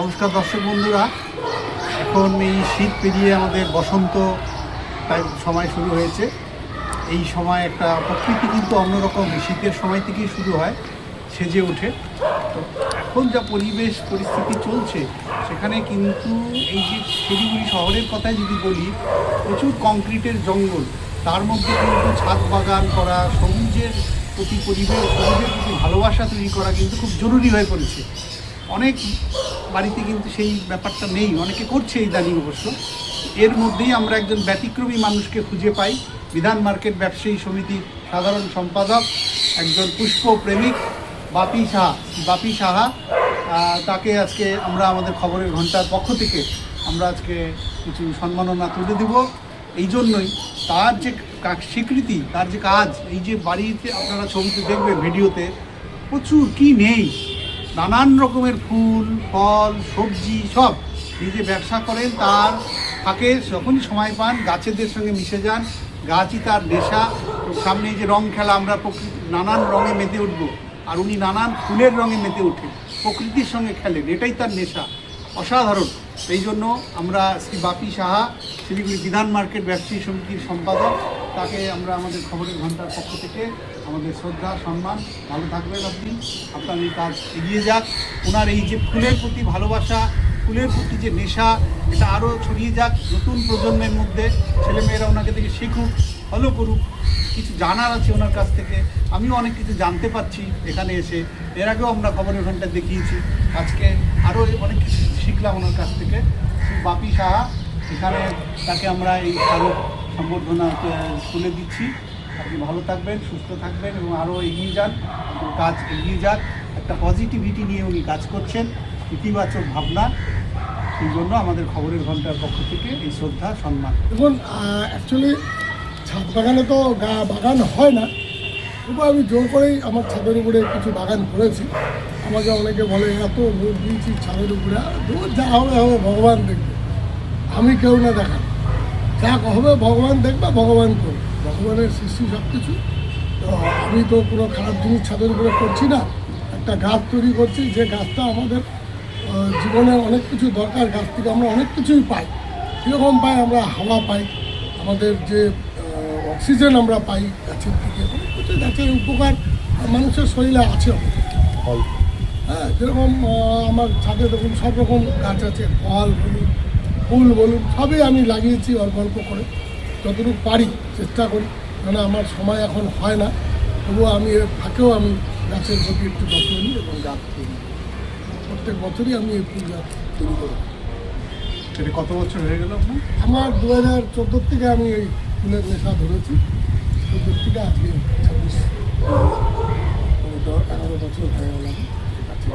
নমস্কার দর্শক বন্ধুরা। এখন এই শীত পেরিয়ে আমাদের বসন্ত সময় শুরু হয়েছে। এই সময় একটা প্রকৃতি কিন্তু অন্যরকম শীতের সময় থেকেই শুরু হয়, সেজে ওঠে। তো এখন যা পরিবেশ, পরিস্থিতি চলছে, সেখানে কিন্তু এই যে শিলিগুড়ি শহরের কথাই যদি বলি, প্রচুর কংক্রিটের জঙ্গল। তার মধ্যে কিন্তু ছাদ বাগান করা, সবুজের প্রতি পরিবেশ, সবুজের প্রতি ভালোবাসা তৈরি করা কিন্তু খুব জরুরি হয়ে পড়েছে। অনেক বাড়িতে কিন্তু সেই ব্যাপারটা নেই। অনেকে করছে এই ইদানিং অবশ্য। এর মধ্যেই আমরা একজন ব্যতিক্রমী মানুষকে খুঁজে পাই। বিধান মার্কেট ব্যবসায়ী সমিতির সাধারণ সম্পাদক, একজন পুষ্প প্রেমিক বাপি সাহা বাপি সাহা। তাকে আজকে আমরা আমাদের খবরের ঘণ্টার পক্ষ থেকে আমরা আজকে কিছু সম্মাননা তুলে দেব। এই জন্যই তার যে স্বীকৃতি, তার যে কাজ, এই যে বাড়িতে আপনারা ছবিতে দেখবেন, ভিডিওতে, প্রচুর কি নেই। নানান রকমের ফুল, ফল, সবজি, সব নিজে ব্যবসা করেন, তার ফাঁকে যখনই সময় পান, গাছেদের সঙ্গে মিশে যান, গাছই তার নেশা। সামনে যে রং খেলা, আমরা প্রকৃতি নানান রঙে মেতে উঠব, আর উনি নানান ফুলের রঙে মেতে ওঠেন, প্রকৃতির সঙ্গে খেলেন, এটাই তার নেশা। অসাধারণ। এই জন্য আমরা শ্রী বাপি সাহা শিলিগুড়ি বিধান মার্কেট ব্যবসায়ী সমিতির সম্পাদক তাকে আমরা আমাদের খবরের ঘণ্টার পক্ষ থেকে আমাদের শ্রদ্ধা, সম্মান, ভালো থাকবেন আপনি। আপনার এই কাজ এগিয়ে যাক। ওনার এই যে ফুলের প্রতি ভালোবাসা, ফুলের প্রতি যে নেশা, এটা আরও ছড়িয়ে যাক নতুন প্রজন্মের মধ্যে। ছেলেমেয়েরা ওনাকে থেকে শিখুক, ফলো করুক। কিছু জানার আছে ওনার কাছ থেকে। আমিও অনেক কিছু জানতে পারছি এখানে এসে। এর আগেও আমরা খবরের ঘণ্টা দেখিয়েছি। আজকে আরও অনেক কিছু শিখলাম ওনার কাছ থেকে। বাপি সাহা এখানে তাকে আমরা এই স্মারক সম্বর্ধনা তুলে দিচ্ছি। আপনি ভালো থাকবেন, সুস্থ থাকবেন এবং আরও এগিয়ে যান কাজ এগিয়ে যাক। একটা পজিটিভিটি নিয়ে উনি কাজ করছেন, ইতিবাচক ভাবনা। সেই জন্য আমাদের খবরের ঘণ্টার পক্ষ থেকে এই শ্রদ্ধা, সম্মান। দেখুন অ্যাকচুয়ালি ছাদ বাগানে তো বাগান হয় না। তবু আমি জোর করেই আমার ছাদের উপরে কিছু বাগান করেছি। আমাকে অনেকে বলে, এত রোদ দিয়েছি ছাদের উপরে রোদ যা হবে হবে, ভগবান দেখবে। আমি কেউ না দেখা যা হবে ভগবান দেখবে ভগবান করবে। ভগবানের সৃষ্টি সব কিছু তো আমি তো কোনো খারাপ জিনিস ছাদের উপরে করছি না। একটা গাছ তৈরি করছি যে গাছটা আমাদের জীবনের অনেক কিছু দরকার গাছ থেকে আমরা অনেক কিছুই পাই। কীরকম পাই? আমরা হাওয়া পাই আমাদের যে অক্সিজেন আমরা পাই গাছের থেকে। অনেক কিছু গাছের উপকার মানুষের শরীরে আছে অনেক। হ্যাঁ যেরকম আমার ছাদে দেখুন সব রকম গাছ আছে ফল বলুন ফুল বলুন সবই আমি লাগিয়েছি অল্প অল্প করে। যতটুকু পারি চেষ্টা করি কেন আমার সময় এখন হয় না। তবুও আমি এর ফাঁকেও আমি গাছের প্রতি একটু যত্ন নিই এবং গাছ তৈরি প্রত্যেক বছরই আমি এই ফুল গাছ তৈরি করি। সেটা কত বছর হয়ে গেল আমার দু হাজার চোদ্দোর থেকে আমি এই ফুলের নেশা ধরেছি। চোদ্দোর থেকে আজকে ছাব্বিশ মানে দ- এগারো বছর হয়ে গেল আমি গাছে।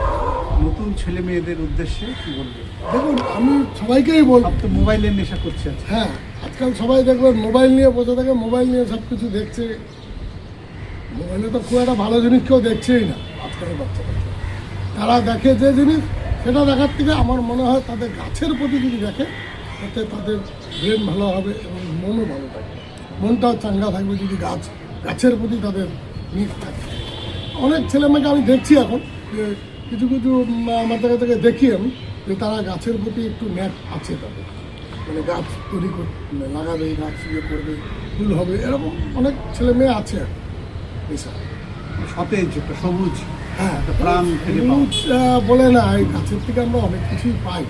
নতুন ছেলে মেয়েদের উদ্দেশ্যে কি বলবেন? দেখুন আমি সবাইকেই বলব তো মোবাইলের নেশা করছে হ্যাঁ আজকাল সবাই দেখবেন মোবাইল নিয়ে বসে থাকে মোবাইল নিয়ে সব কিছু দেখছে। মোবাইলে তো খুব একটা ভালো জিনিস কেউ দেখছেই না আজকালের বাচ্চা তারা দেখে যে জিনিস সেটা দেখার থেকে আমার মনে হয় তাদের গাছের প্রতি যদি দেখে তাতে তাদের ব্রেন ভালো হবে এবং মনও ভালো থাকবে। মনটাও চাঙ্গা থাকবে যদি গাছ গাছের প্রতি তাদের মিট থাকে। অনেক ছেলেমেয়েকে আমি দেখছি এখন যে কিছু কিছু মাথা থেকে দেখি আমি যে তারা গাছের প্রতি একটু ন্যাক আছে তাদের। মানে গাছ তৈরি করে লাগাবে গাছ ইয়ে করবে ফুল হবে এরকম অনেক ছেলে মেয়ে আছে আর নেশা সতেজ একটা সবুজ হ্যাঁ প্রাণ সবুজ, বলে না এই গাছের থেকে আমরা অনেক কিছুই পাই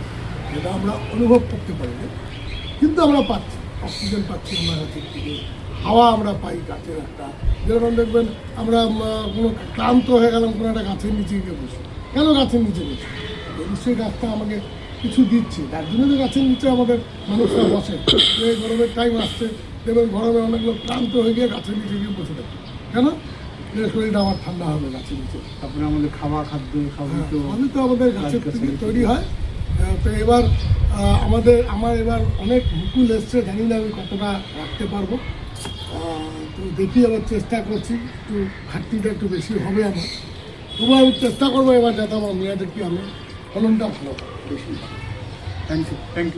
যেটা আমরা অনুভব করতে পারি না। কিন্তু আমরা পাচ্ছি অক্সিজেন পাচ্ছি আমরা গাছের থেকে। হাওয়া আমরা পাই গাছের একটা। যেরকম দেখবেন আমরা কোনো ক্লান্ত হয়ে গেলাম কোনো একটা গাছের নিচে গিয়ে বসি কেন গাছের নিচে বসি? নিশ্চয়ই গাছটা আমাকে কিছু দিচ্ছে। তার জন্য তো গাছের নিচে আমাদের মানুষরা বসে। এই গরমের টাইম আসছে দেখবেন গরমে অনেক লোক ক্লান্ত হয়ে গিয়ে গাছের নিচে গিয়ে বসে থাকে। কেন? যে শরীরটা আমার ঠান্ডা হবে গাছের নিচে। তারপরে আমাদের খাওয়া খাদ্য তো আমি তো আমাদের গাছের গাছ থেকে তৈরি হয়। তো এবার আমাদের আমার এবার অনেক মুকুল এসছে। জানি না আমি কতটা রাখতে পারব। দেখি আবার চেষ্টা করছি, একটু ঘাটতিটা একটু বেশি হবে আমার। তবু আমি চেষ্টা করব এবার যাতে আমার মেয়েদের কি আমি ফলনটা ভালো বেশি। Thank you thank you